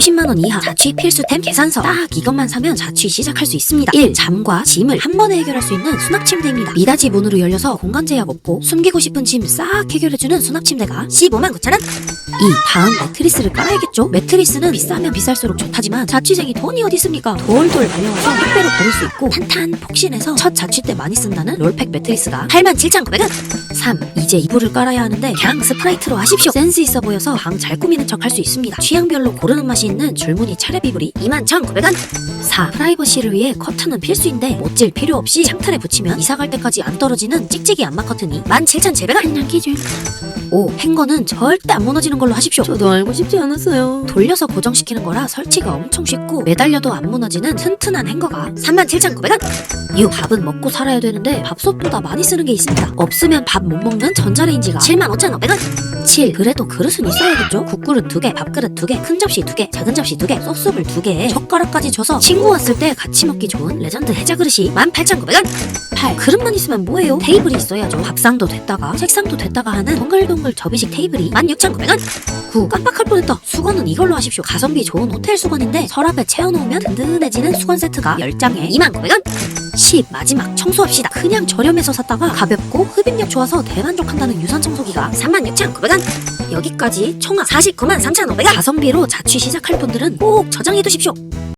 50만원 이하 자취 필수템 계산서. 딱 이것만 사면 자취 시작할 수 있습니다. 1. 잠과 짐을 한 번에 해결할 수 있는 수납 침대입니다. 미닫이 문으로 열려서 공간 제약 없고 숨기고 싶은 짐 싹 해결해주는 수납 침대가 15만 9천원. 2. 다음 매트리스를 깔아야겠죠? 매트리스는 비싸면 비쌀수록 좋다지만 자취생이 돈이 어디 있습니까? 돌돌 달려와서 택배로 버릴 수 있고 탄탄 폭신해서 첫 자취 때 많이 쓴다는 롤팩 매트리스가 87,900원 3. 이제 이불을 깔아야 하는데 그냥 스프라이트로 하십시오. 센스 있어 보여서 방 잘 꾸미는 척 할 수 있습니다. 취향별로 고르는 맛이 있는 줄무늬 차례 이불이 21,900원 4. 프라이버시를 위해 커튼은 필수인데 못질 필요 없이 창틀에 붙이면 이사 갈 때까지 안 떨어지는 찍찍이 안마 커튼이 17,700원 한양 기준 5. 행거는 절대 안 무너지는 걸로 하십시오. 저도 알고 싶지 않았어요. 돌려서 고정시키는 거라 설치가 엄청 쉽고 매달려도 안 무너지는 튼튼한 행거가 37,900원 6. 밥은 먹고 살아야 되는데 밥솥보다 많이 쓰는 게 있습니다. 없으면 밥 못 먹는 전자레인지가 75,500원 7. 그래도 그릇은 있어야겠죠? 국그릇 2개, 밥그릇 2개, 큰 접시 2개, 작은 접시 2개, 쏙쏙을 2개, 젓가락까지 줘서 친구 왔을 때 같이 먹기 좋은 레전드 해자 그릇이 18,900원 8. 그릇만 있으면 뭐해요? 테이블이 있어야죠. 밥상도 됐다가 책상도 됐다가 하는 동글동글 접이식 테이블이 16,900원 9. 깜빡할 뻔했다. 수건은 이걸로 하십시오. 가성비 좋은 호텔 수건인데 서랍에 채워놓으면 든든해지는 수건 세트가 10장에 29,000원 10. 마지막 청소합시다. 그냥 저렴해서 샀다가 가볍고 흡입력 좋아서 대만족한다는 유선 청소기가 36,900원 여기까지 총합 49만 3,500원 가성비로 자취 시작할 분들은 꼭 저장해 두십시오.